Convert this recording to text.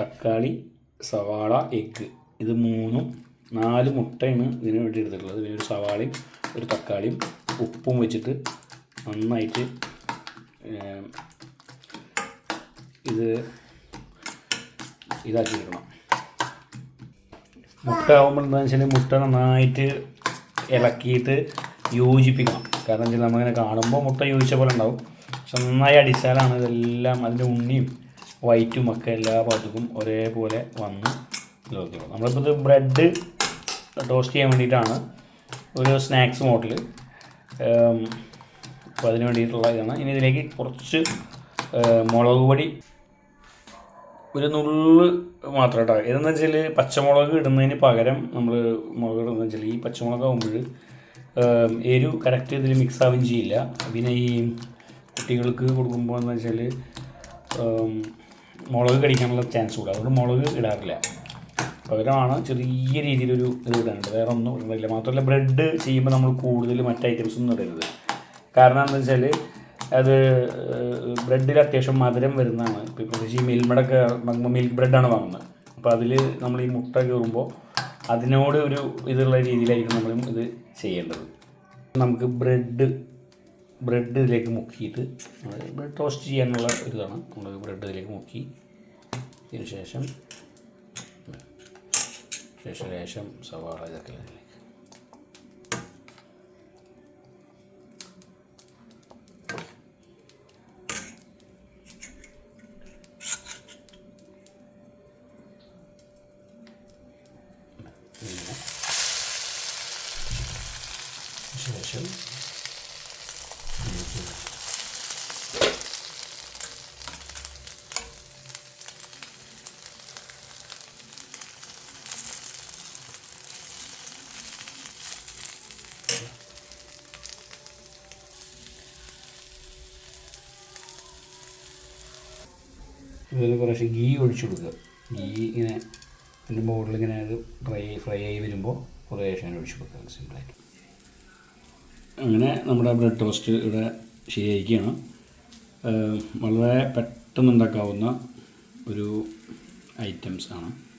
തക്കാളി സവാള എഗ്ഗ്. ഇത് മൂന്നും നാല് മുട്ടയാണ് ഇതിന് വേണ്ടി എടുത്തിട്ടുള്ളത്. പിന്നെ ഒരു സവാളയും ഒരു തക്കാളിയും ഉപ്പും വെച്ചിട്ട് നന്നായിട്ട് ഇത് ഇതാക്കി എടുക്കണം മുട്ട ആകുമ്പോൾ എന്താണെന്ന് വെച്ചാൽ മുട്ട നന്നായിട്ട് ഇളക്കിയിട്ട് യോജിപ്പിക്കണം. കാരണം വെച്ചാൽ നമ്മളിങ്ങനെ കാണുമ്പോൾ മുട്ട യോജിച്ച പോലെ ഉണ്ടാവും. പക്ഷെ നന്നായി അടിച്ചാലാണ് ഇതെല്ലാം അതിന്റെ ഉണ്ണിയും വൈറ്റും ഒക്കെ എല്ലാ ഭാഗത്തും ഒരേപോലെ വന്ന് നോക്കിയുള്ളൂ നമ്മളിപ്പോൾ ഇത് ബ്രെഡ് ടോസ്റ്റ് ചെയ്യാൻ വേണ്ടിയിട്ടാണ് ഒരു സ്നാക്സ് മോഡൽ അപ്പോൾ അതിന് വേണ്ടിയിട്ടുള്ള ഇതാണ്. ഇനി ഇതിലേക്ക് കുറച്ച് മുളക് പൊടി. ഒരു നുള്ള് മാത്രം കേട്ടോ ഇതെന്ന് വെച്ചാൽ പച്ചമുളക് ഇടുന്നതിന് പകരം നമ്മൾ മുളക് ഇടുന്നതെന്ന് വെച്ചാൽ ഈ പച്ചമുളക് ആകുമ്പോൾ എരു കറക്റ്റ് ഇതിൽ മിക്സ് ആവുകയും ചെയ്യില്ല. പിന്നെ ഈ കുട്ടികൾക്ക് കൊടുക്കുമ്പോൾ എന്ന് വെച്ചാൽ മുളക് കടിക്കാനുള്ള ചാൻസ് കൂടും. അതുകൊണ്ട് മുളക് ഇടാറില്ല. പകരമാണ് ചെറിയ രീതിയിലൊരു ഇത് ഇടാനുണ്ട് വേറെ ഒന്നും ഇടില്ല മാത്രമല്ല ബ്രെഡ് ചെയ്യുമ്പോൾ നമ്മൾ കൂടുതൽ മറ്റ് ഐറ്റംസ് ഒന്നും ഇടരുത്. കാരണം എന്താ വെച്ചാൽ അത് ബ്രെഡിൽ അത്യാവശ്യം മധുരം വരുന്നതാണ്. ഇപ്പോൾ പ്രത്യേകിച്ച് ഈ മിൽമടൊക്കെ വാങ്ങുമ്പോൾ മിൽക്ക് ബ്രെഡാണ് വാങ്ങുന്നത്. അപ്പോൾ അതിൽ നമ്മൾ ഈ മുട്ട കയറുമ്പോൾ അതിനോട് ഒരു ഇതുള്ള രീതിയിലായിരിക്കും നമ്മൾ ഇത് ചെയ്യേണ്ടത്. നമുക്ക് ബ്രെഡ് ബ്രെഡ് ഇതിലേക്ക് മുക്കിയിട്ട് ബ്രെഡ് ടോസ്റ്റ് ചെയ്യാനുള്ള ഒരു ഇതാണ് നമ്മൾ ബ്രെഡ് ഇതിലേക്ക് മുക്കി ഇതിന് ശേഷം ശേഷം ലേശം സവാള ഇതൊക്കെ ഇതിലേക്ക് ശേഷം ഇതിലേക്ക് ഇതിൽ കുറച്ച് ഗീ ഒഴിച്ചു കൊടുക്കുക. ഗീ ഇങ്ങനെ അതിന്റെ മുകളിൽ ഇങ്ങനെ അത് ഫ്രൈ ഫ്രൈ ആയി വരുമ്പോൾ കുറേശ്ശെ ഒഴിച്ചു കൊടുക്കുക സിമ്പിളായിട്ട് അങ്ങനെ നമ്മുടെ ബ്രെഡ് ടോസ്റ്റ് ഇവിടെ ശരിയായിരിക്കുകയാണ്. വളരെ പെട്ടെന്ന് ഉണ്ടാക്കാവുന്ന ഒരു ഐറ്റംസ് ആണ്